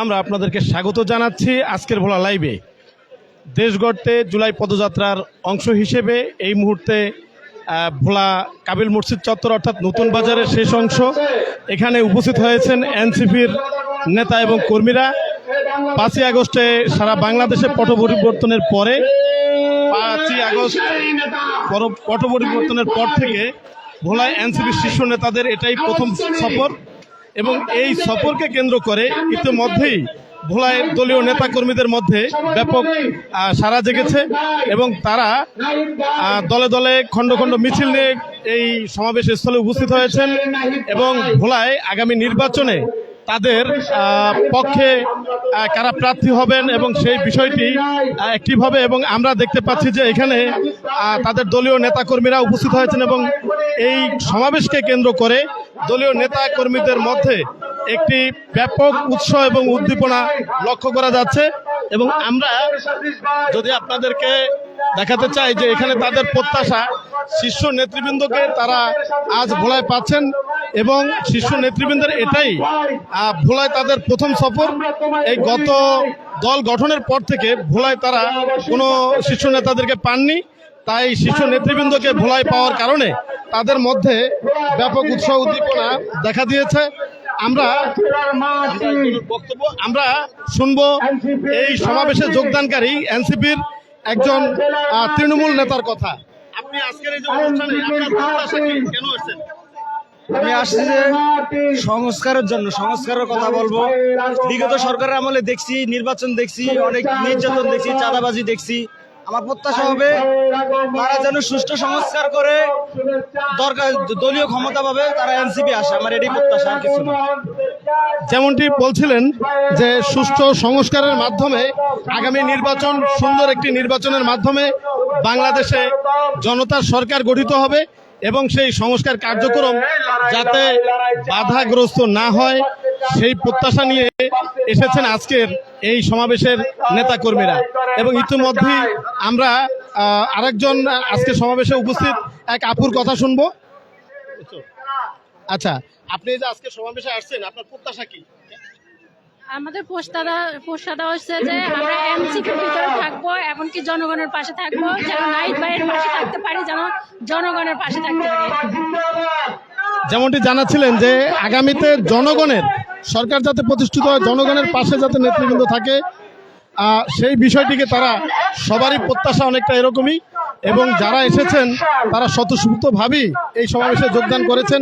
আমরা আপনাদেরকে স্বাগত জানাচ্ছি আজকের ভোলা লাইভে। দেশ গড়তে জুলাই পদযাত্রার অংশ হিসেবে এই মুহূর্তে ভোলা কাবিল মসজিদ চত্বর অর্থাৎ নতুন বাজারের শেষ অংশ। এখানে উপস্থিত হয়েছেন এনসিপির নেতা এবং কর্মীরা। পাঁচই আগস্টে সারা বাংলাদেশে পট পরিবর্তনের পরে, পাঁচই আগস্ট পট পরিবর্তনের পর থেকে ভোলায় এনসিপির শীর্ষ নেতাদের এটাই প্রথম সফর। এবং এই সফরকে কেন্দ্র করে ইতিমধ্যেই ভোলায় দলীয় নেতা কর্মীদের মধ্যে ব্যাপক সাড়া জেগেছে এবং তারা দলে দলে খণ্ড খণ্ড মিছিল নিয়ে এই সমাবেশ স্থলে উপস্থিত হয়েছেন এবং ভোলায় আগামী নির্বাচনে তাদের পক্ষে কারা প্রার্থী হবেন এবং সেই বিষয়টি অ্যাক্টিভ হবে এবং আমরা দেখতে পাচ্ছি যে এখানে তাদের দলীয় নেতাকর্মীরা উপস্থিত হয়েছেন এবং এই সমাবেশকে কেন্দ্র করে দলীয় নেতা কর্মীদের মধ্যে একটি ব্যাপক উৎসাহ এবং উদ্দীপনা লক্ষ্য করা যাচ্ছে এবং আমরা যদি আপনাদেরকে দেখাতে চাই যে এখানে তাদের প্রত্যাশা, শীর্ষ নেতৃবৃন্দকে তারা আজ ভোলায় পাচ্ছেন এবং শীর্ষ নেতৃবৃন্দের এটাই ভোলায় তাদের প্রথম সফর। এই গত দল গঠনের পর থেকে ভোলায় তারা কোনো শীর্ষ নেতাদেরকে পাননি। তাই শীর্ষ নেতৃবৃন্দকে ভোলায় পাওয়ার কারণে তাদের মধ্যে ব্যাপক উৎসাহ উদ্দীপনা দেখা দিয়েছে। আমরা বক্তব্য আমরা শুনব এই সমাবেশে যোগদানকারী এনসিপির একজন তৃণমূল নেতার কথা। আপনি আজকের এই আসছেন আমি আসছি যে সংস্কারের জন্য, সংস্কারের কথা বলব। বিগত সরকারের আমলে দেখছি, নির্বাচন দেখছি, অনেক নির্যাতন দেখছি, চাঁদাবাজি দেখছি। আমার প্রত্যাশা হবে তারা যেন সুষ্ঠু সংস্কার করে দরকার দলীয় ক্ষমতা পাবে, তারা এনসিপি আসে। আমার এটাই প্রত্যাশা আর কিছু যেমনটি বলছিলেন যে সুষ্ঠু সংস্কারের মাধ্যমে আগামী নির্বাচন সুন্দর একটি নির্বাচনের মাধ্যমে বাংলাদেশে জনতার সরকার গঠিত হবে। এবং সেই সংস্কার কার্যক্রম যাতে বাধাগ্রস্ত না হয় সেই প্রত্যাশা নিয়ে এসেছেন আজকের এই সমাবেশের নেতাকর্মীরা। এবং ইতিমধ্যেই আমরা আরেকজন আজকে সমাবেশে উপস্থিত এক আপুর কথা শুনব। আচ্ছা আপনি যে আজকে সমাবেশে আসছেন আপনার প্রত্যাশা কি? আমাদের পোস্টাদা হচ্ছে যে আমরা এমসিপির ভিতরে থাকব এমনকি জনগণের পাশে থাকব যেন নাইট ভাইয়ের পাশে থাকতে পারি যেন জনগণের পাশে থাকতে পারি। যেমনটি জানাচ্ছিলেন যে আগামীতে জনগণের সরকার যাতে প্রতিষ্ঠিত হয় জনগণের পাশে যাতে নেতৃবৃন্দ থাকে সেই বিষয়টিকে তারা সবারই প্রত্যাশা অনেকটা এরকমই এবং যারা এসেছেন তারা স্বতঃস্ফূর্তভাবেই এই সমাবেশে যোগদান করেছেন।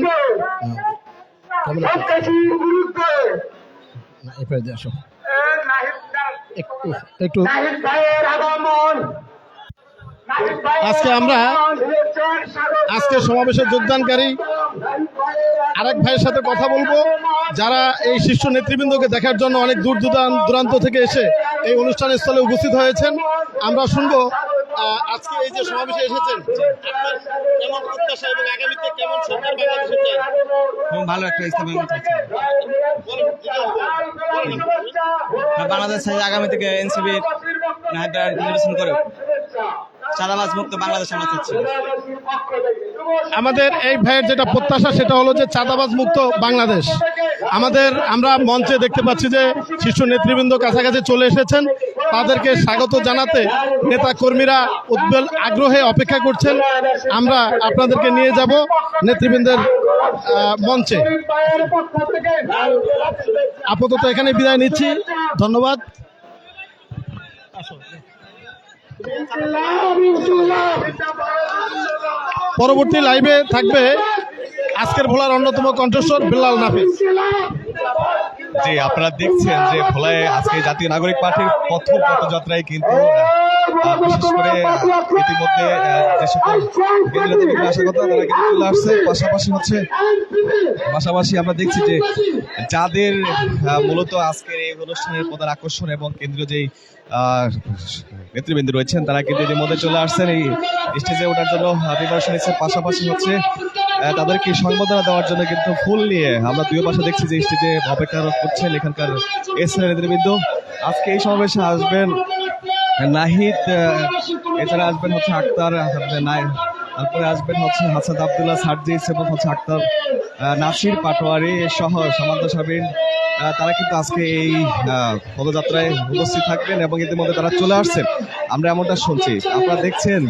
না, এপারে দিয়ে আসো। একটু একটু আজকে আমরা আজকে সমাবেশে যোগদানকারী আরেক ভাইয়ের সাথে কথা বলব। যারা এই শীর্ষ নেতৃবৃন্দকে দেখার জন্য অনেক দূর দূরান- দূরান্ত থেকে এসে এই অনুষ্ঠান স্থলে উপস্থিত হয়েছেন। আমরা শুনব আজকে এই যে সমাবেশে এসেছেন কেমন প্রত্যাশা এবং আগামীতে কেমন সরকার বাংলাদেশে ভালো একটা ইসলামের মতো আছে। বলেন, বলেন, বলেন। বাংলাদেশ আগামী থেকে এনসিপির নির্বাচন করে চাঁদাবাজ মুক্ত বাংলাদেশ আমরা চাচ্ছি। আমাদের এই ভাইয়ের যেটা প্রত্যাশা সেটা হলো যে চাঁদাবাজ মুক্ত বাংলাদেশ। আমাদের আমরা মঞ্চে দেখতে পাচ্ছি যে শীর্ষ নেতৃবৃন্দ কাছাকাছি চলে এসেছেন। তাদেরকে স্বাগত জানাতে নেতা কর্মীরা উদ্বেল আগ্রহে অপেক্ষা করছেন। আমরা আপনাদেরকে নিয়ে যাব। নেতৃবৃন্দের মঞ্চে। আপাতত এখানে বিদায় নিচ্ছি। ধন্যবাদ। পরবর্তী লাইভে থাকবে আজকের ভোলার অন্যতম কণ্ঠস্বর বিল্লাল নাফিস। জি, আপনারা দেখছেন যে ভোলায় আজকে জাতীয় নাগরিক পার্টির প্রথম পথযাত্রায় কিন্তু বিশেষ করে ইতিমধ্যে যে সকল কেন্দ্রীয় নেতৃবৃন্দ আসার কথা তারা কিন্তু চলে আসছে। পাশাপাশি হচ্ছে পাশাপাশি আমরা দেখছি যে যাদের মূলত আজকের এই অনুষ্ঠানের প্রধান আকর্ষণ এবং কেন্দ্রীয় যেই নেতৃবৃন্দ রয়েছেন তারা কিন্তু ইতিমধ্যে চলে আসছেন। এই স্টেজে ওঠার জন্য প্রিপারেশন পাশাপাশি হচ্ছে তাদেরকে সংবর্ধনা দেওয়ার জন্য কিন্তু ফুল নিয়ে আমরা দুই পাশে দেখছি যে স্টেজে অপেক্ষা করছেন এখানকার এসএল নেতৃবৃন্দ। আজকে এই সমাবেশে আসবেন নাহিদ এছাড়া আসবেন হচ্ছে আক্তার তারপরে আসবেন হচ্ছে হাসাদ আবদুল্লাহ সার্জিস এবং হচ্ছে আক্তার নাসির পাটোয়ারি সহ সামান্ত সাবিন তারা কিন্তু আজকে এই পদযাত্রায় উপস্থিত থাকবেন এবং ইতিমধ্যে তারা চলে আসছেন। আমরা এমনটা শুনছি। আপনারা দেখছেন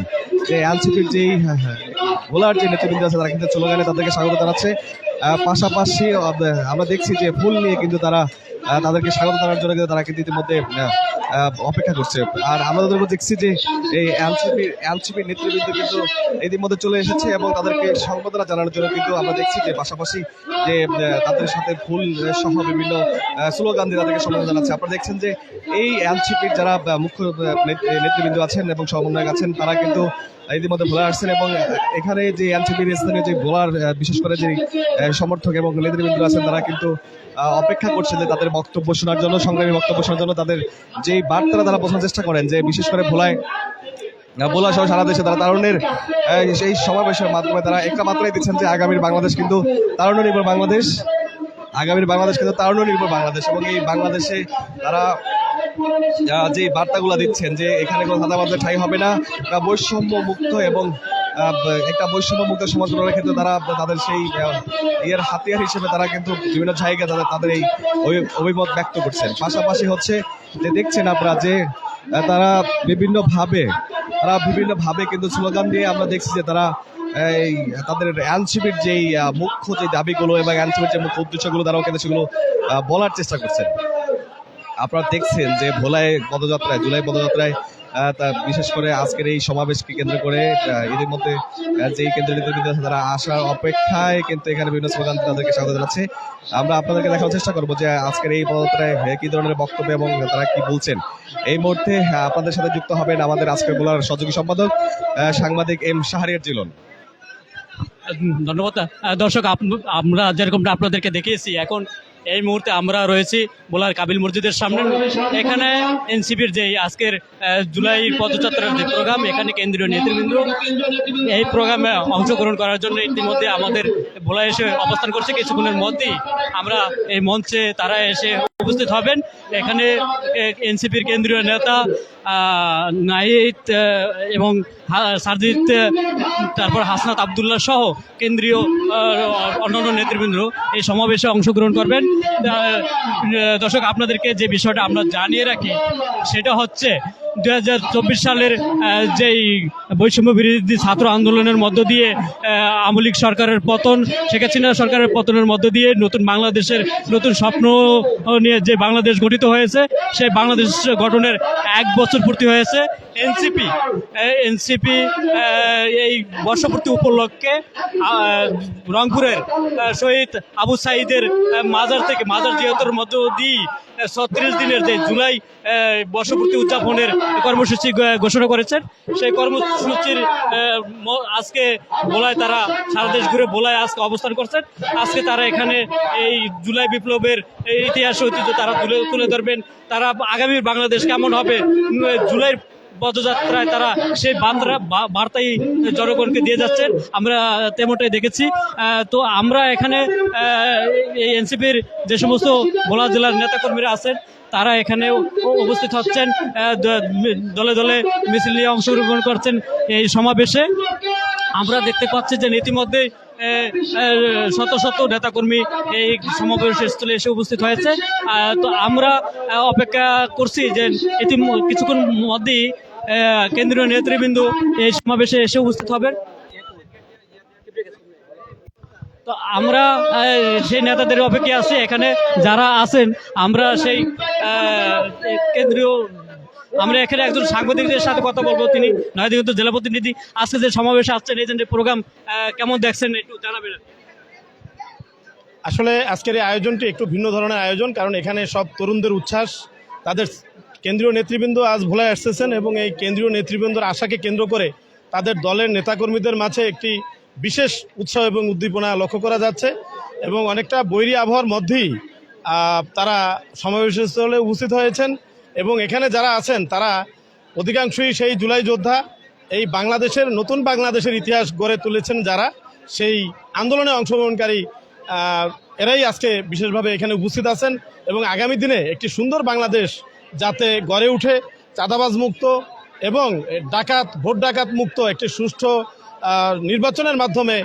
যে এনসিপির যেই হ্যাঁ, হ্যাঁ, ভোলার যে নেতৃবৃন্দ আছে তারা কিন্তু চলে গেলে তাদেরকে স্বাগত জানাচ্ছে। পাশাপাশি আমরা দেখছি যে ফুল নিয়ে কিন্তু তারা তাদেরকে স্বাগত জানার জন্য কিন্তু তারা কিন্তু ইতিমধ্যে অপেক্ষা করছে। আর আমরা তাদেরকে দেখছি যে এই এলসিপি এলসিপির নেতৃবৃন্দ কিন্তু এদের মধ্যে চলে এসেছে এবং তাদেরকে সংবর্ধনা জানানোর জন্য কিন্তু আমরা দেখছি যে পাশাপাশি যে তাদের সাথে ফুল সহ বিভিন্ন স্লোগান দিয়ে তাদেরকে সম্বোধন জানাচ্ছে। আপনারা দেখছেন যে এই এনসিপির যারা মুখ্য নেতৃবৃন্দ আছেন এবং সমন্বয়ক আছেন, তারা কিন্তু ইতিমধ্যে ভোলা আসছেন এবং এখানে যে এনসিপির স্থানীয় যে ভোলার বিশেষ করে যে সমর্থক এবং নেতৃবৃন্দ আছেন, তারা কিন্তু অপেক্ষা করছেন যে তাদের বক্তব্য শোনার জন্য, সংগ্রামী বক্তব্য শোনার জন্য তাদের যেই বার্তারা তারা বোঝানোর চেষ্টা করেন, যে বিশেষ করে ভোলায় ভোলা সহ সারা দেশে তারা তারুণের সেই সমাবেশের মাধ্যমে তারা একটা মাত্রাই দিচ্ছেন যে আগামীর বাংলাদেশ কিন্তু তারুণ্য নির্ভর বাংলাদেশ, আগামীর বাংলাদেশ কিন্তু তারুণ্য নির্ভর বাংলাদেশ এবং এই বাংলাদেশে তারা যে বার্তাগুলো দিচ্ছেন যে এখানে কোনো ধাঁধাবাজের ঠাই হবে না বৈষম্য মুক্ত এবং একটা বৈষম্য মুক্ত সমাজ গড়ার ক্ষেত্রে তারা তাদের সেই ইয়ের হাতিয়ার হিসেবে তারা কিন্তু বিভিন্ন জায়গায় তাদের তাদের এই অভিমত ব্যক্ত করছেন। পাশাপাশি হচ্ছে যে দেখছেন আপনারা যে তারা বিভিন্নভাবে তারা বিভিন্নভাবে কিন্তু স্লোগান দিয়ে আমরা দেখছি যে তারা, এই, তাদের এনসিপির যেই মুখ্য যে দাবিগুলো এবং এনসিপির যে মুখ্য উদ্দেশ্যগুলো তারাও কিন্তু সেগুলো বলার চেষ্টা করছেন। আপনারা দেখছেন যে ভোলায় পদযাত্রায়, জুলাই পদযাত্রায় তা বিশেষ করে আজকের এই সমাবেশকে কেন্দ্র করে এদের মধ্যে যেই কেন্দ্রীয় নেতৃবৃন্দ আছে তারা আসার অপেক্ষায় কিন্তু এখানে বিভিন্ন স্লোগান তাদেরকে স্বাগত জানাচ্ছে। আমরা আপনাদেরকে দেখার চেষ্টা করব যে আজকের এই পদযাত্রায় কি ধরনের বক্তব্য এবং তারা কি বলছেন। এই মুহূর্তে আপনাদের সাথে যুক্ত হবেন আমাদের আজকের ভোলার সহযোগী সম্পাদক সাংবাদিক এম শাহরিয়ার জিলন। ধন্যবাদ। দর্শক আমরা যেরকমটা আপনাদেরকে দেখিয়েছি, এখন এই মুহূর্তে আমরা রয়েছি বোলার কাবিল মসজিদের সামনে। এখানে এনসিপির যে আজকের জুলাই পদযাত্রার যে প্রোগ্রাম, এখানে কেন্দ্রীয় নেতৃবৃন্দ এই প্রোগ্রামে অংশগ্রহণ করার জন্য ইতিমধ্যে আমাদের ভোলা এসে অবস্থান করছে। কিছুক্ষণের মধ্যেই আমরা এই মঞ্চে তারা এসে উপস্থিত হবেন। এখানে এনসিপির কেন্দ্রীয় নেতা আহ, এবং সারজিৎ তারপর হাসনাত আবদুল্লাহ সহ কেন্দ্রীয় অন্যান্য নেতৃবৃন্দ এই সমাবেশে অংশগ্রহণ করবেন। দর্শক আপনাদেরকে যে বিষয়টা আমরা জানিয়ে রাখি সেটা হচ্ছে দু হাজার চব্বিশ সালের যেই বৈষম্য বিরোধী ছাত্র আন্দোলনের মধ্য দিয়ে আওয়ামী সরকারের পতন শেখ হাসিনা সরকারের পতনের মধ্য দিয়ে নতুন বাংলাদেশের নতুন স্বপ্ন নিয়ে যে বাংলাদেশ গঠিত হয়েছে সেই বাংলাদেশ গঠনের এক বছর পূর্তি হয়েছে। এনসিপি এনসিপি এই বর্ষপূর্তি উপলক্ষে রংপুরের শহীদ আবু সাইদের মাজার থেকে, মাজার জিয়াতের মধ্য দিয়ে ছত্রিশ দিনের যে জুলাই বর্ষপূর্তি উদযাপনের কর্মসূচি ঘোষণা করেছেন। সেই কর্মসূচির আজকে বোলায় তারা সারা দেশ ঘুরে বোলায় আজকে অবস্থান করছেন। আজকে তারা এখানে এই জুলাই বিপ্লবের ইতিহাস ঐতিহ্য তারা তুলে তুলে ধরবেন। তারা আগামী বাংলাদেশ কেমন হবে? জুলাইয়ের পদযাত্রায় তারা সেই বার্তা বার্তাই জনগণকে দিয়ে যাচ্ছেন। আমরা তেমনটাই দেখেছি। তো আমরা এখানে এই এনসিপির যে সমস্ত ভোলা জেলার নেতাকর্মীরা আছেন, তারা এখানে উপস্থিত হচ্ছেন। দলে দলে মিছিল নিয়ে অংশগ্রহণ করছেন এই সমাবেশে। আমরা দেখতে পাচ্ছি যে ইতিমধ্যে শত শত নেতাকর্মী এই সমাবেশ স্থলে এসে উপস্থিত হয়েছে। তো আমরা অপেক্ষা করছি যে ইতি কিছুক্ষণ মধ্যেই কেন্দ্রীয় নেতৃবৃন্দ এই সমাবেশে এসে উপস্থিত হবেন। তো আমরা সেই নেতাদের অপেক্ষায় আছি। এখানে যারা আছেন, আমরা সেই কেন্দ্রীয় আমরা এখানে একজন সাংবাদিকদের সাথে কথা বলব তিনি। নয়দিগন্ত জেলা প্রতিনিধি। আজকে যে সমাবেশে আসছেন, এই যে প্রোগ্রাম কেমন দেখছেন একটু জানাবেন? আসলে আজকের এই আয়োজনটি একটু ভিন্ন ধরনের আয়োজন, কারণ এখানে সব তরুণদের উচ্ছ্বাস, তাদের কেন্দ্রীয় নেতৃবৃন্দ আজ ভোলায় আসতেছেন এবং এই কেন্দ্রীয় নেতৃবৃন্দর আশাকে কেন্দ্র করে তাদের দলের নেতাকর্মীদের মাঝে একটি বিশেষ উৎসাহ এবং উদ্দীপনা লক্ষ্য করা যাচ্ছে এবং অনেকটা বৈরী আবহাওয়ার মধ্যেই তারা সমাবেশের স্থলে উপস্থিত হয়েছেন। এবং এখানে যারা আছেন, তারা অধিকাংশই সেই জুলাই যোদ্ধা, এই বাংলাদেশের, নতুন বাংলাদেশের ইতিহাস গড়ে তুলেছেন যারা। সেই আন্দোলনে অংশগ্রহণকারী এরাই আজকে বিশেষভাবে এখানে উপস্থিত আছেন এবং আগামী দিনে একটি সুন্দর বাংলাদেশ যাতে গড়ে উঠে, চাঁদাবাজ মুক্ত এবং ডাকাত, ভোট ডাকাত মুক্ত একটি সুষ্ঠু নির্বাচনের মাধ্যমে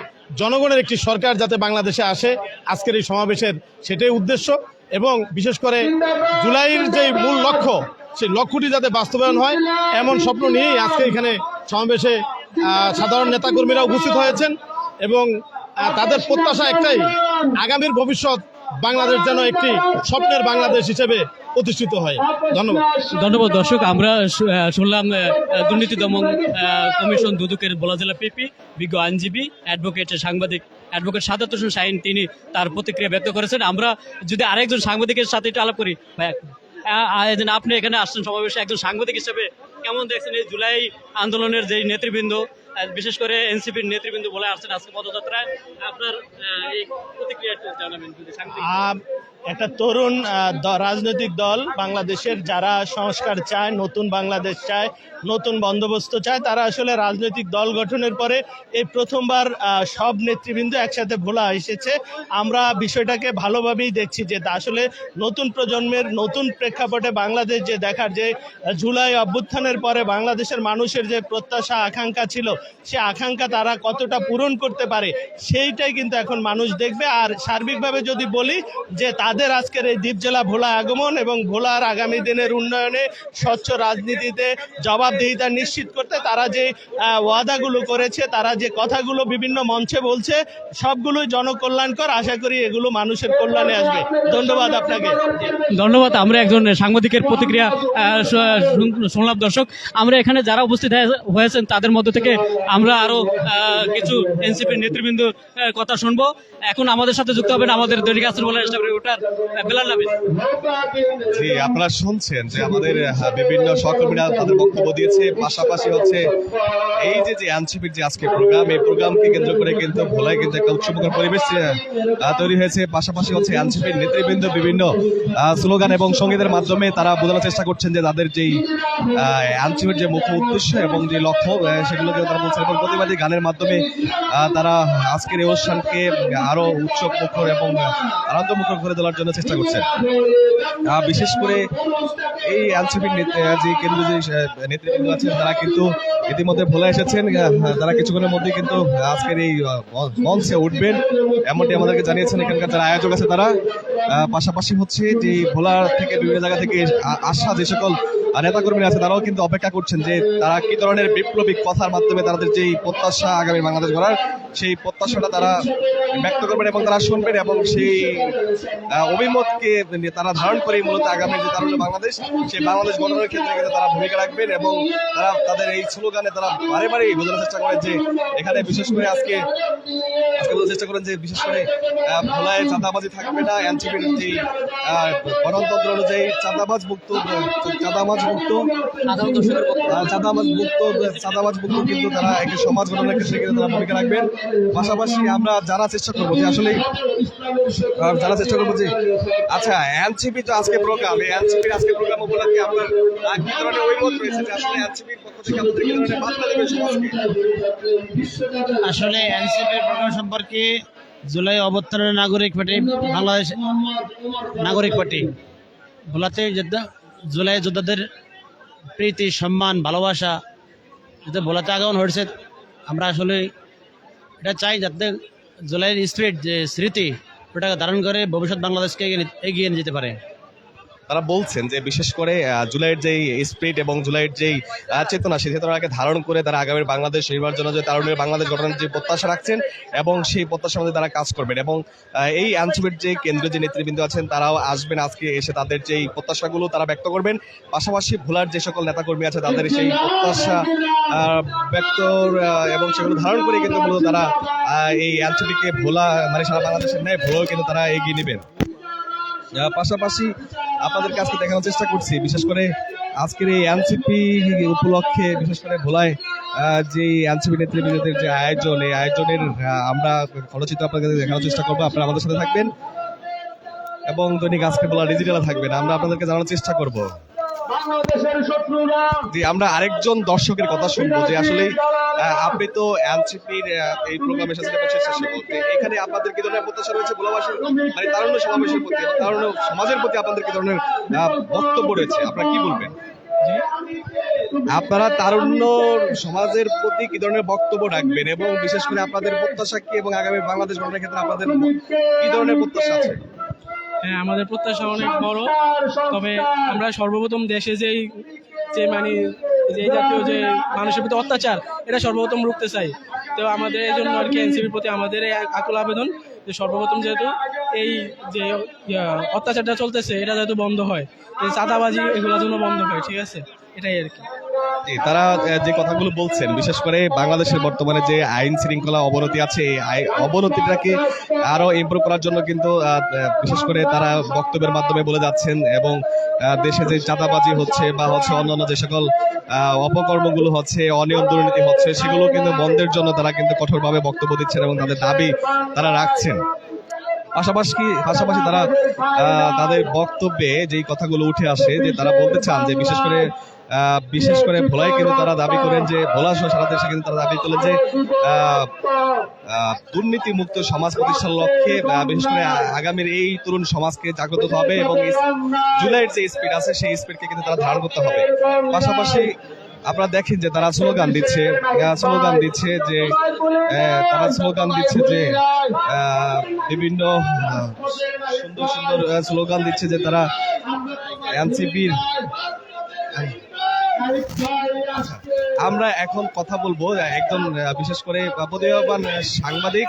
জনগণের একটি সরকার যাতে বাংলাদেশে আসে, আজকের এই সমাবেশের সেটাই উদ্দেশ্য। এবং বিশেষ করে জুলাইয়ের যে মূল লক্ষ্য, সেই লক্ষ্যটি যাতে বাস্তবায়ন হয়, এমন স্বপ্ন নিয়েই আজকে এখানে সমাবেশে সাধারণ নেতাকর্মীরা উপস্থিত হয়েছেন এবং তাদের প্রত্যাশা একটাই, আগামীর ভবিষ্যৎ বাংলাদেশ যেন একটি স্বপ্নের বাংলাদেশ হিসেবে প্রতিষ্ঠিত হয়। ধন্যবাদ। ধন্যবাদ, দর্শক। আমরা শুনলাম দুর্নীতি দমন কমিশন দুদকের ভোলা জেলা পিপি, বিজ্ঞ আইনজীবী, অ্যাডভোকেট, সাংবাদিক অ্যাডভোকেট সাদাত হোসেন শাহিন তিনি তার প্রতিক্রিয়া ব্যক্ত করেছেন। আমরা যদি আরেকজন সাংবাদিকের সাথে একটু আলাপ করি। ভাই, আহ, আহ, এই যে আপনি এখানে আসছেন সমাবেশে একজন সাংবাদিক হিসেবে কেমন দেখছেন এই জুলাই আন্দোলনের যে নেতৃবৃন্দ বিশেষ করে এনসিপির নেতৃবৃন্দ বলে আসছেন আজকে পদযাত্রায়? আপনার এই প্রতিক্রিয়া জানাবেন যদি সাংবাদিক একটা তরুণ রাজনৈতিক দল। বাংলাদেশের যারা সংস্কার চায়, নতুন বাংলাদেশ চায়, নতুন বন্দোবস্ত চায়, তারা আসলে রাজনৈতিক দল গঠনের পরে এই প্রথমবার সব নেতৃবৃন্দ একসাথে ভোলা এসেছে। আমরা বিষয়টাকে ভালোভাবেই দেখছি যে আসলে নতুন প্রজন্মের নতুন প্রেক্ষাপটে বাংলাদেশ যে দেখার যে জুলাই অভ্যুত্থানের পরে বাংলাদেশের মানুষের যে প্রত্যাশা, আকাঙ্ক্ষা ছিল, সে আকাঙ্ক্ষা তারা কতটা পূরণ করতে পারে সেইটাই কিন্তু এখন মানুষ দেখবে। আর সার্বিকভাবে যদি বলি যে তাদের আজকের এই দ্বীপ জেলা ভোলা আগমন এবং ভোলার আগামী দিনের উন্নয়নে স্বচ্ছ রাজনীতিতে জবাবদিহিতা নিশ্চিত করতে তারা যে ওয়াদাগুলো করেছে, তারা যে কথাগুলো বিভিন্ন মঞ্চে বলছে, সবগুলোই জনকল্যাণকর। আশা করি এগুলো মানুষের কল্যাণে আসবে। ধন্যবাদ আপনাকে। ধন্যবাদ, আমরা একজন সাংবাদিকের প্রতিক্রিয়া শুনলাম। দর্শক, আমরা এখানে যারা উপস্থিত হয়ে- হয়েছেন, তাদের মধ্যে থেকে আমরা আরও কিছু এনসিপির নেতৃবৃন্দ কথা শুনব। এখন আমাদের সাথে যুক্ত হবেন আমাদের দৈনিক আসর বলে ওটার জি, আপনারা শুনছেন যে আমাদের বিভিন্ন সহকর্মীরা তাদের বক্তব্য দিয়েছে, পাশাপাশি হচ্ছে এই যে যে এনসিপির যে আজকে প্রোগ্রাম, এই প্রোগ্রামকে কেন্দ্র করে কিন্তু ভোলায় কিন্তু একটা উৎসবমুখর পরিবেশ তৈরি হয়েছে। পাশাপাশি হচ্ছে এনসিপির নেতৃবৃন্দ বিভিন্ন স্লোগান এবং সঙ্গীতের মাধ্যমে তারা বোঝানোর চেষ্টা করছেন যে তাদের যেই এনসিপির যে মুখ্য উদ্দেশ্য এবং যে লক্ষ্য সেগুলোকে তারা বলছেন এবং প্রতিবাদী গানের মাধ্যমে তারা আজকের এই অনুষ্ঠানকে আরও উৎসব মুখর এবং আনন্দ মুখর করে তোলার জন্য চেষ্টা করছেন। বিশেষ করে এই এনসিপির যে কেন্দ্র যে নেতৃবৃন্দ আছেন, তারা কিন্তু ইতিমধ্যে ভোলা এসেছেন। তারা কিছুক্ষণের মধ্যে কিন্তু আজকের এই মঞ্চে উঠবেন। এমনটি আমাদেরকে জানিয়েছেন এখানকার যারা আয়োজক আছে তারা। পাশাপাশি হচ্ছে যে ভোলা থেকে বিভিন্ন জায়গা থেকে আসা যে সকল আহ, নেতাকর্মীরা আছে তারাও কিন্তু অপেক্ষা করছেন যে তারা কি ধরনের বিপ্লবী কথার মাধ্যমে তাদের যেই প্রত্যাশা আগামী বাংলাদেশ গড়ার সেই প্রত্যাশাটা তারা ব্যক্ত করবেন এবং তারা শুনবেন এবং সেই অভিমতকে তারা ধারণ করে মূলত আগামী যে তারুণ্য বাংলাদেশ সেই বাংলাদেশ গঠনের ক্ষেত্রে কিন্তু তারা ভূমিকা রাখবেন এবং তারা তাদের এই স্লোগানে তারা বারে বারে বোঝানোর চেষ্টা করে যে এখানে বিশেষ করে আজকে আজকে বোঝার চেষ্টা করেন যে বিশেষ করে ভোলায় চাঁদাবাজি থাকবে না এনসিপির যে গণতন্ত্র অনুযায়ী চাঁদাবাজ মুক্ত চাঁদাবাজ মুক্ত আহ, চাঁদাবাজ মুক্ত চাঁদাবাজ মুক্ত কিন্তু তারা একটি সমাজ গঠনের ক্ষেত্রে কিন্তু তারা ভূমিকা রাখবেন। পাশাপাশি আমরা জানার চেষ্টা করব যে আসলে জানার চেষ্টা করব যে আচ্ছা এনসিপি তো আজকে প্রোগ্রাম এই এনসিপির আজকে প্রোগ্রাম উপলক্ষে আপনার কি ধরনের অভিমত রয়েছে যে আসলে এনসিপির পক্ষ থেকে আমাদের কি ধরনের বার্তা দেবে সমাজকে? আসলে এনসিপির প্রোগ্রাম সম্পর্কে জুলাই অবতরণের নাগরিক পার্টি বাংলাদেশ নাগরিক পার্টি ভোলাতে যোদ্ধা জুলাই যোদ্ধাদের প্রীতি, সম্মান, ভালোবাসা যাতে বলাতে আগমন হয়েছে, আমরা আসলে এটা চাই যাতে জুলাইয়ের স্পিরিট যে স্মৃতি, ওটাকে ধারণ করে ভবিষ্যৎ বাংলাদেশকে এগিয়ে নিয়ে যেতে পারে। তারা বলছেন যে বিশেষ করে জুলাইয়ের যেই স্পিরিট এবং জুলাইয়ের যেই চেতনা, সেই চেতনাকে ধারণ করে তারা আগামী বাংলাদেশ নির্মাণের জন্য যে তারুণের বাংলাদেশ গঠনের যে প্রত্যাশা রাখছেন এবং সেই প্রত্যাশার মধ্যে তারা কাজ করবেন এবং এই আঞ্চলিক যে কেন্দ্রীয় যে নেতৃবৃন্দ আছেন তারাও আসবেন আজকে এসে তাদের যেই প্রত্যাশাগুলো তারা ব্যক্ত করবেন। পাশাপাশি ভোলার যে সকল নেতাকর্মী আছে তাদের সেই প্রত্যাশা ব্যক্ত এবং সেগুলো ধারণ করে কিন্তু মূলত তারা এই আঞ্চলিককে ভোলা মানে সারা বাংলাদেশের ন্যায় ভোলাও কিন্তু তারা এগিয়ে নেবেন। পাশাপাশি আপনাদেরকে আজকে দেখানোর চেষ্টা করছি। বিশেষ করে আজকের এই এনসিপি উপলক্ষে বিশেষ করে ভোলায় যে এনসিপি নেতৃবৃন্দদের যে আয়োজন এই আয়োজনের আমরা ফলচিত্র আপনাদের দেখানোর চেষ্টা করব। আপনারা আমাদের সাথে থাকবেন এবং দৈনিক আজকে বলা ডিজিটালে থাকবেন। আমরা আপনাদেরকে জানানোর চেষ্টা করব। জি আমরা আরেকজন দর্শকের কথা শুনব যে আসলে আপনি তো এনসিপির এই প্রোগ্রামে এসেছেন এবং স্বেচ্ছাসেবক তো এখানে আপনাদের কি ধরনের প্রত্যাশা রয়েছে ভোলাবাসীর মানে তারুণ্য সমাবেশের প্রতি এবং তারুণ্য সমাজের প্রতি আপনাদের কি ধরনের বক্তব্য রয়েছে? আপনারা কি বলবেন? আপনারা তারুণ্য সমাজের প্রতি কি ধরনের বক্তব্য রাখবেন এবং বিশেষ করে আপনাদের প্রত্যাশা কি এবং আগামী বাংলাদেশ গঠনের ক্ষেত্রে আপনাদের কি ধরনের প্রত্যাশা আছে? হ্যাঁ আমাদের প্রত্যাশা অনেক বড়। তবে আমরা সর্বপ্রথম দেশে যেই, যে মানে যে জাতীয় যে মানুষের প্রতি অত্যাচার, এটা সর্বপ্রথম রুখতে চাই। তো আমাদের এই জন্য আর কি এনসিপির প্রতি আমাদের আকুল আবেদন যে সর্বপ্রথম যেহেতু এই যে অত্যাচারটা চলতেছে, এটা যেহেতু বন্ধ হয়, এই চাঁদাবাজি এগুলোর জন্য বন্ধ হয়, ঠিক আছে? এটাই আর কি। তারা যে কথাগুলো বলছেন, বিশেষ করে বাংলাদেশের বর্তমানে যে আইন শৃঙ্খলা অবনতি আছে, এই অবনতিটাকে আরও ইমপ্রুভ করার জন্য কিন্তু বিশেষ করে তারা বক্তব্যের মাধ্যমে বলে যাচ্ছেন এবং দেশে যে চাঁদাবাজি হচ্ছে বা হচ্ছে অন্যান্য যে সকল অপকর্মগুলো হচ্ছে, অনিয়ম দুর্নীতি হচ্ছে, সেগুলো কিন্তু বন্ধের জন্য তারা কিন্তু কঠোরভাবে বক্তব্য দিচ্ছেন এবং তাদের দাবি তারা রাখছেন। পাশাপাশি পাশাপাশি তারা তাদের বক্তব্যে যেই কথাগুলো উঠে আসে, যে তারা বলতে চান যে বিশেষ করে বিশেষ করে ভোলায় কিন্তু তারা দাবি করেন যে, ভোলা সহ সারা দেশে কিন্তু তারা দাবি করেন যে দুর্নীতি মুক্ত সমাজ প্রতিষ্ঠার লক্ষ্যে বিশেষ করে আগামীর এই তরুণ সমাজকে জাগ্রত হবে এবং জুলাইয়ের যে স্পিড আছে, সেই স্পিডকে কিন্তু তারা ধারণ করতে হবে। পাশাপাশি আপনারা দেখেন যে তারা স্লোগান দিচ্ছে স্লোগান দিচ্ছে যে তারা স্লোগান দিচ্ছে যে বিভিন্ন সুন্দর সুন্দর স্লোগান দিচ্ছে যে তারা এনসিপির আমরা এখন কথা বলব, একজন বিশেষ করে প্রতিভাবান সাংবাদিক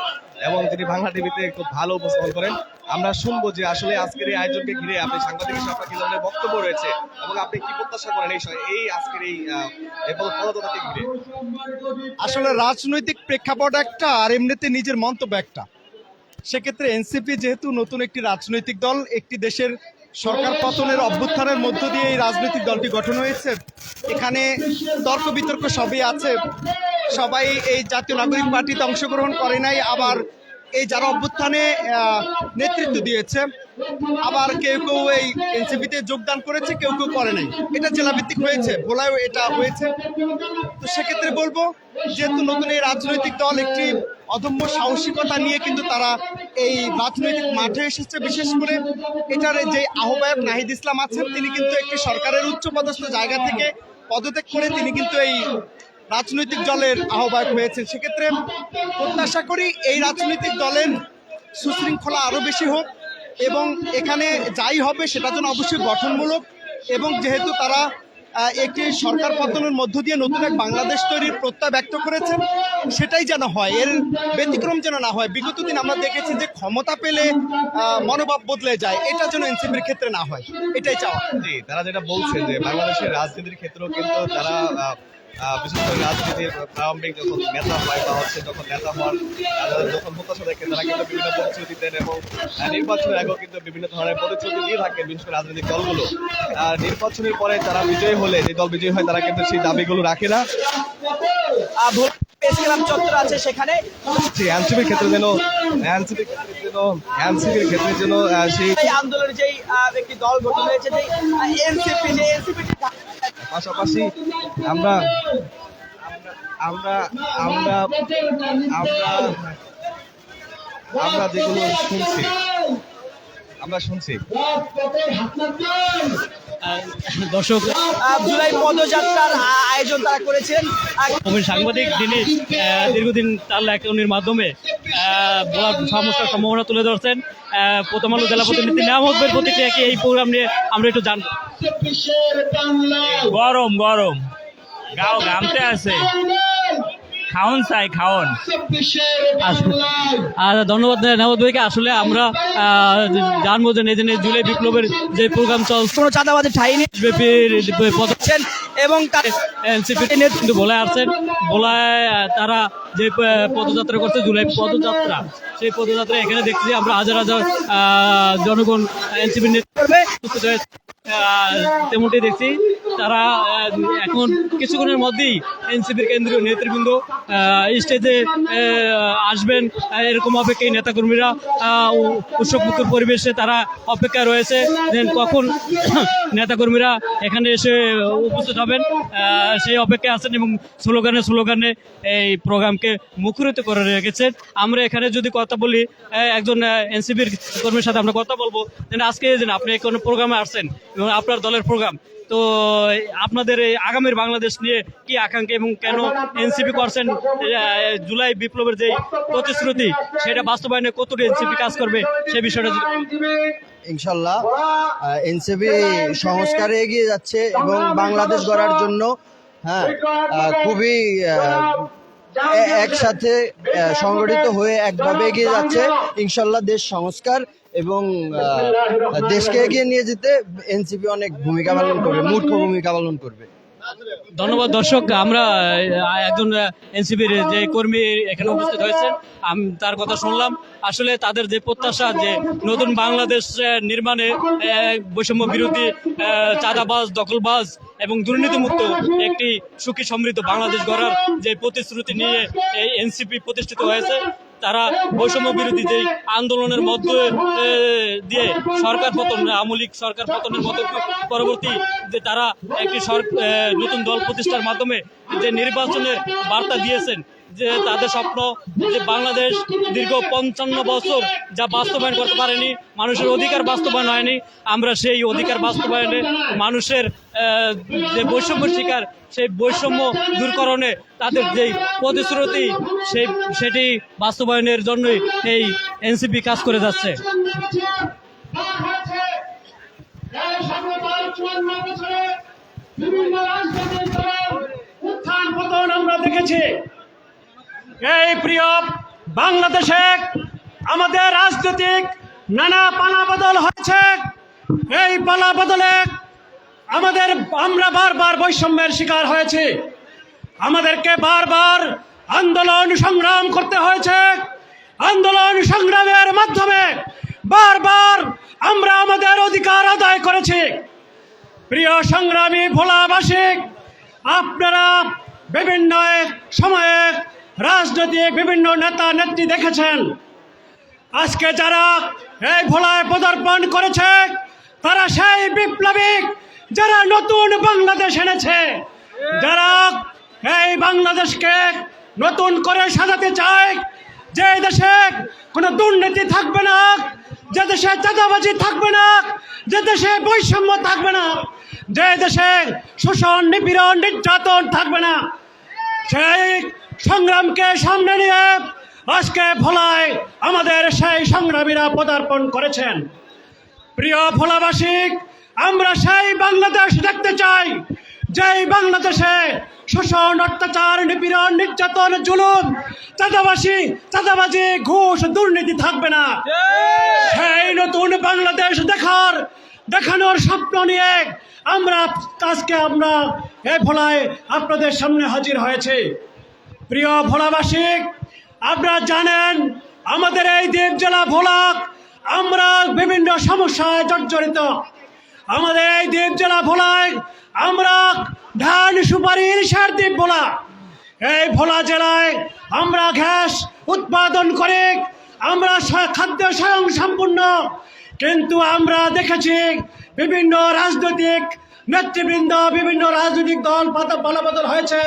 এবং তিনি বাংলা টিভিতে খুব ভালো উপস্থাপন করেন। আমরা শুনব যে আসলে আজকের এই আয়োজনকে ঘিরে আপনি সাংবাদিক হিসেবে কি ধরনের বক্তব্য রয়েছে এবং আপনি কি প্রত্যাশা করেন এই এই আজকের এই পদযাত্রাকে ঘিরে? আসলে রাজনৈতিক প্রেক্ষাপট একটা আর এমনিতে নিজের মন্তব্য একটা। সেক্ষেত্রে এনসিপি যেহেতু নতুন একটি রাজনৈতিক দল, একটি দেশের সরকার পতনের অভ্যুত্থানের মধ্য দিয়ে এই রাজনৈতিক দলটি গঠন হয়েছে। এখানে তর্ক বিতর্ক সবই আছে। সবাই এই জাতীয় নাগরিক পার্টিতে অংশগ্রহণ করে নাই, আবার এই যারা অভ্যুত্থানে নেতৃত্ব দিয়েছে, আবার কেউ কেউ এই এনসিপিতে যোগদান করেছে, কেউ কেউ করে নাই। এটা জেলাভিত্তিক হয়েছে, ভোলায়ও এটা হয়েছে। তো সেক্ষেত্রে বলব, যেহেতু নতুন এই রাজনৈতিক দল একটি অদম্য সাহসিকতা নিয়ে কিন্তু তারা এই রাজনৈতিক মাঠে এসেছে। বিশেষ করে এটার যে আহ্বায়ক নাহিদ ইসলাম আছেন, তিনি কিন্তু একটি সরকারের উচ্চপদস্থ জায়গা থেকে পদত্যাগ করে তিনি কিন্তু এই রাজনৈতিক দলের আহ্বায়ক হয়েছেন। সেক্ষেত্রে প্রত্যাশা করি এই রাজনৈতিক দলের সুশৃঙ্খলা আরও বেশি হোক এবং এখানে যাই হবে সেটা যেন অবশ্যই গঠনমূলক এবং যেহেতু তারা একটি সরকার পতনের মধ্য দিয়ে নতুন এক বাংলাদেশ তৈরির প্রত্যয় ব্যক্ত করেছেন। সেটাই যেন হয়, এর ব্যতিক্রম যেন না হয়। বিগত দিন আমরা দেখেছি যে ক্ষমতা পেলে মনোভাব বদলে যায়। এটা যেন এনসিপির ক্ষেত্রে না হয়। এটাই চাওয়া। জি, তারা যেটা বলছে যে বাংলাদেশের রাজনীতির ক্ষেত্রেও কিন্তু তারা বিশেষ করে রাজনীতির প্রারম্ভিক যখন নেতা হয় বা হচ্ছে যখন নেতা হওয়ার যখন প্রত্যাশা দেখে তারা কিন্তু বিভিন্ন প্রতিশ্রুতি দেন এবং নির্বাচনের আগেও কিন্তু বিভিন্ন ধরনের প্রতিশ্রুতি দিয়ে থাকে বিশেষ করে রাজনৈতিক দলগুলো। আর নির্বাচনের পরে তারা বিজয়ী হলে, যে দল বিজয়ী হয়, তারা কিন্তু সেই দাবিগুলো রাখে না। প্রেস ক্লাব চত্বর আছে সেখানে। এনসিপির ক্ষেত্রে যেন এনসিপির ক্ষেত্রে যেন এনসিপির ক্ষেত্রে যেন সেই আন্দোলনের যেই একটি দল গঠন হয়েছে যে এনসিপি যে এনসিপি পাশাপাশি আমরা আমরা আমরা আমরা আমরা যেগুলো শুনছি আমরা শুনছি। দর্শক জুলাই পদযাত্রার আয়োজন তারা করেছেন। সাংবাদিক যিনি আহ, দীর্ঘদিন তার লেখনির মাধ্যমে আহ, বলার সমস্যার সম্ভাবনা তুলে ধরছেন। আহ, প্রথম আলো জেলা প্রতিনিধি নামকবের প্রতিক্রিয়া কি এই প্রোগ্রাম নিয়ে আমরা একটু জানব। গরম গরম। গাও ঘামতে আছে। খাওন চাই খাওন। আর ধন্যবাদ নামদ ভাইকে। আসলে আমরা জানব যে নিজে নিজে জুলাই বিপ্লবের যে প্রোগ্রাম চলছে কোনো চাঁদাবাজি ঠাইনি ব্যাপী পদক্ষেপ এবং তার এনসিপি কিন্তু ভোলায় আসছেন আহ, তারা যে পদযাত্রা করছে জুলাই পদযাত্রা সেই পদযাত্রা এখানে দেখছি আমরা হাজার হাজার আহ, জনগণ এনসিপি করবে উপস্থিত তেমনটি দেখছি। তারা এখন কিছুক্ষণের মধ্যেই এনসিপির কেন্দ্রীয় নেতৃবৃন্দ স্টেজে আসবেন। এরকম অপেক্ষায় নেতাকর্মীরা আহ, উ- পরিবেশে তারা অপেক্ষায় রয়েছে। দেন কখন নেতাকর্মীরা এখানে এসে উপস্থিত হবেন সেই অপেক্ষায় আছেন এবং স্লোগানে স্লোগানে এই প্রোগ্রামকে মুখরিত করে রেখেছেন। আমরা এখানে যদি কথা বলি একজন এনসিপির কর্মীর সাথে আমরা কথা বলব। যেন আজকে আপনি কোনো প্রোগ্রামে আসছেন এবং আপনার দলের প্রোগ্রাম তো আপনাদের এই আগামীর বাংলাদেশ নিয়ে কি আকাঙ্ক্ষা এবং কেন এনসিপি করছেন জুলাই বিপ্লবের যে প্রতিশ্রুতি, সেটা বাস্তবায়নে কতটুকু এনসিপি কাজ করবে, সে বিষয়টা ইনশাল্লাহ এনসিপি সংস্কারে এগিয়ে যাচ্ছে এবং বাংলাদেশ গড়ার জন্য হ্যাঁ খুবই একসাথে সংগঠিত হয়ে একভাবে এগিয়ে যাচ্ছে। ইনশাল্লাহ দেশ সংস্কার এবং দেশকে এগিয়ে নিয়ে যেতে এনসিপি অনেক ভূমিকা পালন করবে মুখ্য ভূমিকা পালন করবে। ধন্যবাদ দর্শক, আমরা একজন এনসিপির যে কর্মী এখানে উপস্থিত হয়েছেন, আমি তার কথা শুনলাম। আসলে তাদের যে প্রত্যাশা যে নতুন বাংলাদেশ নির্মাণে বৈষম্য বিরোধী চাঁদাবাজ, দখলবাজ এবং দুর্নীতিমুক্ত একটি সুখী সমৃদ্ধ বাংলাদেশ গড়ার যে প্রতিশ্রুতি নিয়ে এই এনসিপি প্রতিষ্ঠিত হয়েছে তারা বৈষম্য বিরোধী যে আন্দোলনের মধ্যে দিয়ে সরকার পতন আমলিক সরকার পতনের মতো পরবর্তী যে তারা একটি নতুন দল প্রতিষ্ঠার মাধ্যমে যে নির্বাচনের বার্তা দিয়েছেন যে তাদের স্বপ্ন যে বাংলাদেশ দীর্ঘ পঞ্চান্ন বছর যা বাস্তবায়ন করতে পারেনি, মানুষের অধিকার বাস্তবায়ন হয়নি, আমরা সেই অধিকার বাস্তবায়নে মানুষের যে বৈষম্য শিকার, সেই বৈষম্য দূরকরণে তাদের যেই প্রতিশ্রুতি, সেই, সেটি বাস্তবায়নের জন্যই এই এনসিপি কাজ করে যাচ্ছে। বিভিন্ন রাজনৈতিক দলের উত্থান পতন আমরা দেখেছি। এই প্রিয় বাংলাদেশে আমাদের রাজনৈতিক নানা পালা বদল হয়েছে। এই পালা বদলে আমাদের, আমরা বারবার বৈষম্যের শিকার হয়েছি। আমাদেরকে বারবার আন্দোলন সংগ্রাম করতে হয়েছে। আন্দোলন সংগ্রামের মাধ্যমে বারবার আমরা আমাদের অধিকার আদায় করেছি। প্রিয় সংগ্রামী ভোলাবাসী, আপনারা বিভিন্ন সময়ে রাজনৈতিক বিভিন্ন নেতা নেত্রী দেখেছেন। আজকে যারা এই ভোলায় পদার্পণ করেছে, তারা সেই বিপ্লবী যারা নতুন বাংলাদেশ এনেছে, যারা এই বাংলাদেশকে নতুন করে সাজাতে চায়, যে দেশে কোনো দুর্নীতি থাকবে না, যে দেশে চাঁদাবাজি থাকবে না, যে দেশে বৈষম্য থাকবে না, যে দেশে শোষণ, নিপীড়ন, নির্যাতন থাকবে না, সেই সংগ্রামকে সামনে নিয়ে আজকে ভোলায় আমাদের সেই সংগ্রামীরা পদার্পণ করেছেন। প্রিয় ভোলাবাসী, আমরা সেই বাংলাদেশ দেখতে চাই, যেই বাংলাদেশে শোষণ, অত্যাচার, নিপীড়ন, নির্যাতন, জুলুম, চাঁদাবাসী, চাঁদাবাজি, ঘুষ, দুর্নীতি থাকবে না। সেই নতুন বাংলাদেশ দেখার, দেখানোর স্বপ্ন নিয়ে আমরা আজকে আমরা এ ভোলায় আপনাদের সামনে হাজির হয়েছে। প্রিয় ভোলাবাসী আপনারা জানেন আমাদের এই দ্বীপ জেলা ভোলাক আমরা বিভিন্ন সমস্যায় জর্জরিত। আমাদের এই দ্বীপ জেলা ভোলায় আমরা ধান সুপারি ইলিশের দ্বীপ ভোলা। এই ভোলা জেলায় আমরা ঘ্যাস উৎপাদন করে আমরা খাদ্য স্বয়ং সম্পূর্ণ। কিন্তু আমরা দেখেছি বিভিন্ন রাজনৈতিক নেতৃবৃন্দ বিভিন্ন রাজনৈতিক দল পাতা পালাবদল হয়েছে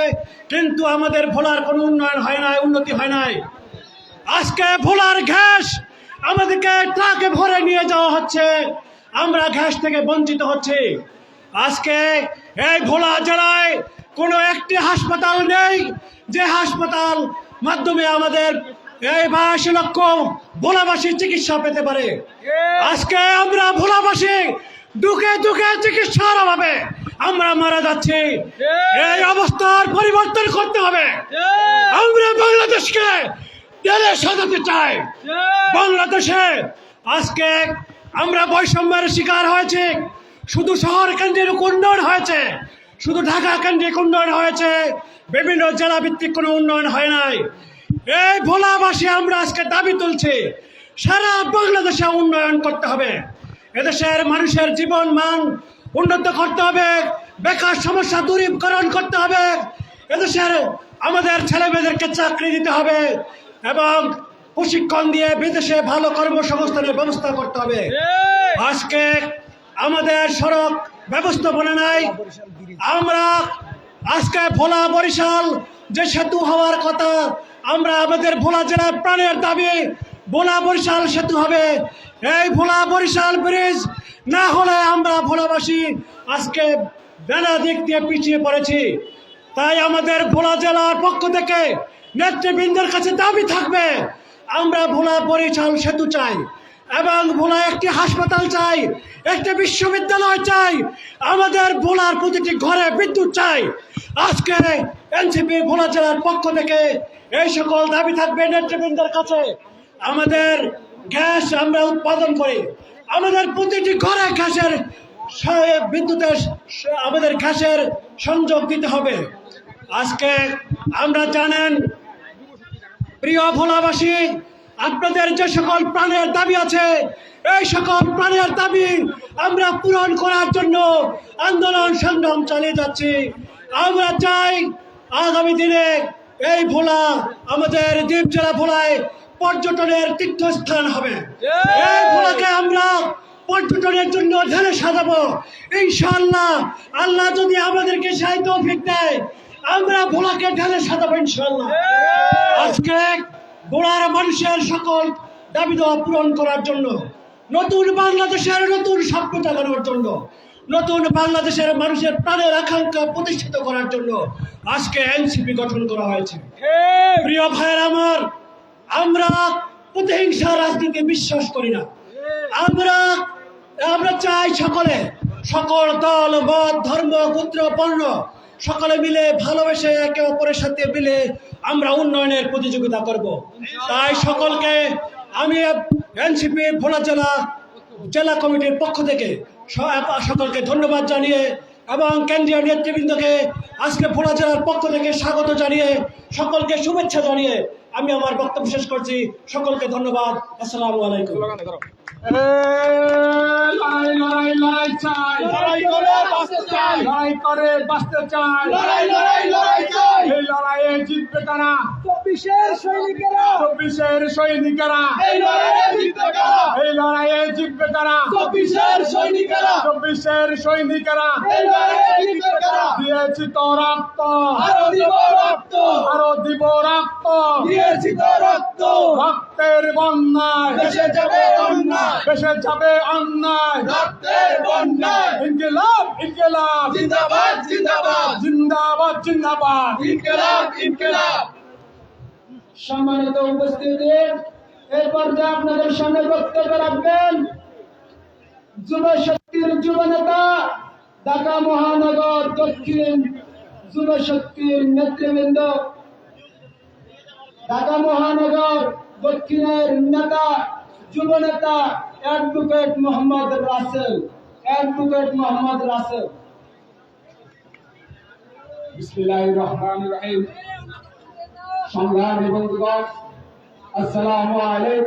কিন্তু আমাদের ভোলার কোনো উন্নয়ন হয় নাই উন্নতি হয় নাই। আজকে ভোলার ঘ্যাস আমাদেরকে ট্রাকে ভরে নিয়ে যাওয়া হচ্ছে আমরা ঘ্যাস থেকে বঞ্চিত হচ্ছি। আজকে এই ভোলা জেলায় কোনো একটি হাসপাতাল নেই যে হাসপাতাল মাধ্যমে আমাদের এই বাইশ লক্ষ ভোলাবাসী চিকিৎসা পেতে পারে। আজকে আমরা ভোলাবাসী দুঃখে দুঃখে চিকিৎসার অভাবে আমরা মারা যাচ্ছি। এই অবস্থার পরিবর্তন করতে হবে। আমরা বাংলাদেশকে তেলে সাজাতে চাই। বাংলাদেশে আজকে আমরা বৈষম্যের শিকার হয়েছি। শুধু শহর কেন্দ্রিক উন্নয়ন হয়েছে। শুধু ঢাকা কেন্দ্রিক উন্নয়ন হয়েছে। বিভিন্ন জেলা ভিত্তিক কোনো উন্নয়ন হয় নাই। এই ভোলাবাসী আমরা আজকে দাবি তুলছি সারা বাংলাদেশে উন্নয়ন করতে হবে। এদেশের মানুষের জীবন মান উন্নত করতে হবে বেকার সমস্যা দূরীকরণ করতে হবে এদেশের আমাদের ছেলে মেয়েদেরকে চাকরি দিতে হবে এবং প্রশিক্ষণ দিয়ে বিদেশে ভালো কর্মসংস্থানের ব্যবস্থা করতে হবে। আজকে আমাদের সড়ক ব্যবস্থাপনা নাই আমরা আজকে ভোলা বরিশাল যে সেতু হওয়ার কথা আমরা আমাদের ভোলা জেলার প্রাণের দাবি ভোলা বরিশাল সেতু হবে। এই ভোলা বরিশাল ব্রিজ, না হলে আমরা ভোলাবাসী আজকে নানা দিক দিয়ে পিছিয়ে পড়েছি। তাই আমাদের ভোলা জেলার পক্ষ থেকে নেতৃবৃন্দের কাছে দাবি থাকবে, আমরা ভোলা বরিশাল সেতু চাই এবং ভোলা একটি হাসপাতাল চাই, একটি বিশ্ববিদ্যালয় চাই, আমাদের ভোলার প্রতিটি ঘরে বিদ্যুৎ চাই। আজকে এনসিপি ভোলা জেলার পক্ষ থেকে এই সকল দাবি থাকবে নেতৃবৃন্দের কাছে। আমাদের গ্যাস আমরা উৎপাদন করি। আমাদের প্রতিটি ঘরে গ্যাসের বিদ্যুতের আমাদের গ্যাসের সংযোগ দিতে হবে। আজকে আমরা জানেন, প্রিয় ভোলাবাসী, আপনাদের যে সকল প্রাণের দাবি আছে, এই সকল প্রাণের দাবি আমরা পূরণ করার জন্য আন্দোলন সংগ্রাম চালিয়ে যাচ্ছি। আমরা চাই আগামী দিনে এই ভোলা, আমাদের দ্বীপ জেলা ভোলায় পর্যটনের তীর্থস্থান হবে। ভোলাকে আমরা পর্যটনের জন্য ঢেলে সাজাবো। ইনশাল্লাহ আল্লাহ যদি আমাদেরকে সাহিত্য তৌফিক দেয় আমরা ভোলাকে ঢেলে সাজাবো ইনশাল্লাহ আজকে গোড়ার মানুষের সকল দাবি দেওয়া পূরণ করার জন্য নতুন বাংলাদেশের নতুন স্বপ্নতা করার জন্য নতুন বাংলাদেশের মানুষের প্রাণের আকাঙ্ক্ষা প্রতিষ্ঠিত করার জন্য আজকে এনসিপি গঠন করা হয়েছে। প্রিয় ভাইয়ের আমার আমরা প্রতিহিংসা রাজনীতি বিশ্বাস করি না। আমরা আমরা চাই সকলে, সকল দল, মত, ধর্ম, গোত্র পণ্য সকলে মিলে ভালোবেসে একে অপরের সাথে মিলে আমরা উন্নয়নের প্রতিযোগিতা করব। তাই সকলকে আমি এনসিপি, ভোলা জেলা জেলা কমিটির পক্ষ থেকে সকলকে ধন্যবাদ জানিয়ে এবং কেন্দ্রীয় নেতৃবৃন্দকে আজকে ভোলা জেলার পক্ষ থেকে স্বাগত জানিয়ে সকলকে শুভেচ্ছা জানিয়ে আমি আমার বক্তব্য শেষ করছি। সকলকে ধন্যবাদ। আসসালামু আলাইকুম। লড়াই করে বাঁচতে এই লড়াইয়ে জিতবে কারা? চব্বিশের সৈনিকেরা। চব্বিশের সৈনিকেরা। এই লড়াইয়ে জিতবে কারা? এই লড়াইয়ে জিতবে কারা? চব্বিশের সৈনিকেরা। চব্বিশের সৈনিকেরা। এই লড়াইয়ে জিতবে কারা? দিয়েছি তো রক্ত। আরও দিব রক্ত। আরও দিব রক্ত। তো রক্ত। রক্তের বন্যায়। যাবে অন্যায়। যাবে অন্যায়। রক্তের বন্যায়। ইনকিলাব ইনকিলাব। জিন্দাবাদ জিন্দাবাদ। জিন্দাবাদ জিন্দাবাদ। ইনকিলাব ইনকিলাব। সম্মানিত উপস্থিতি এরপর যে আপনাদের সামনে বক্তব্য রাখবেন যুব শক্তির যুব নেতা ঢাকা মহানগর দক্ষিণ যুব শক্তির নেতৃবৃন্দ ঢাকা মহানগর দক্ষিণের নেতা যুব নেতা অ্যাডভোকেট মোহাম্মদ রাসেল অ্যাডভোকেট মোহাম্মদ রাসেল বিসমিল্লাহির রহমানির রহিম সংগ্রামী বন্ধুগণ আসসালামু আলাইকুম